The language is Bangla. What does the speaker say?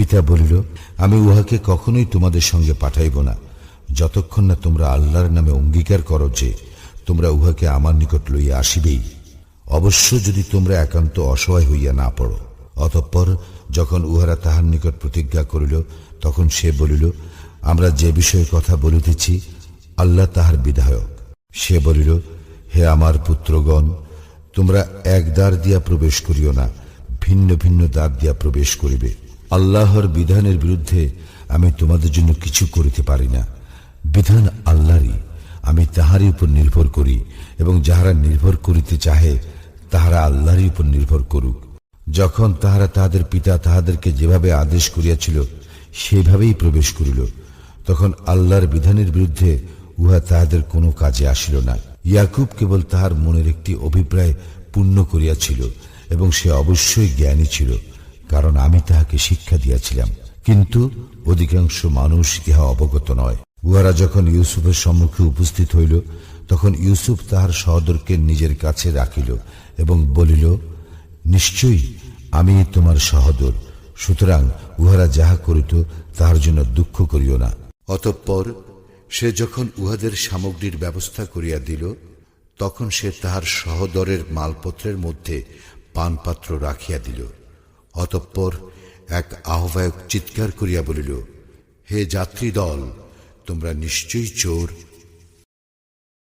পিতা বলিল, আমি উহাকে কখনোই তোমাদের সঙ্গে পাঠাইব না। যতক্ষণ না তোমরা আল্লাহর নামে অঙ্গীকার করো যে, তোমরা উহাকে আমার নিকট লইয়া আসিবেই। অবশ্য যদি তোমরা একান্ত অসহায় হইয়া না পড়ো। অতঃপর যখন উহারা তাহার নিকট প্রতিজ্ঞা করিল, তখন সে বলিল, আমরা যে বিষয়ে কথা বলিতেছি, আল্লাহ তাহার বিধায়ক। সে বলিল, হে আমার পুত্রগণ, তোমরা এক দ্বার দিয়া প্রবেশ করিও না, ভিন্ন ভিন্ন দ্বার দিয়া প্রবেশ করিবে। আল্লাহর বিধানের বিরুদ্ধে আমি তোমাদের জন্য কিছু করিতে পারি না। বিধান আল্লাহরই। আমি তাহারই উপর নির্ভর করি এবং যাহারা নির্ভর করিতে চাহে, তাহারা আল্লাহরই উপর নির্ভর করুক। যখন তাহারা তাহাদের পিতা তাহাদেরকে যেভাবে আদেশ করিয়াছিল, সেইভাবেই প্রবেশ করিল। তখন আল্লাহর বিধানের বিরুদ্ধে উহা তাহাদের কোনো কাজে আসিল না। ইয়াকুব কেবল তাহার মনের একটি অভিপ্রায় পূর্ণ করিয়াছিল এবং সে অবশ্যই জ্ঞানী ছিল। কারণ আমি তাহাকে শিক্ষা দিয়াছিলাম। কিন্তু অধিকাংশ মানুষ ইহা অবগত নয়। উহারা যখন ইউসুফের সম্মুখে উপস্থিত হইল, তখন ইউসুফ তাহার সহদরকে নিজের কাছে রাখিল এবং বলিল, নিশ্চয়ই আমি তোমার সহদর। সুতরাং উহারা যাহা করিত, তাহার জন্য দুঃখ করিও না। অতঃপর সে যখন উহাদের সামগ্রীর ব্যবস্থা করিয়া দিল, তখন সে তাহার সহদরের মালপত্রের মধ্যে পানপাত্র রাখিয়া দিল। অতঃপর এক আহ্বায়ক চিৎকার করিয়া বলিল হে যাত্রী দল তোমরা নিশ্চয়ই চোর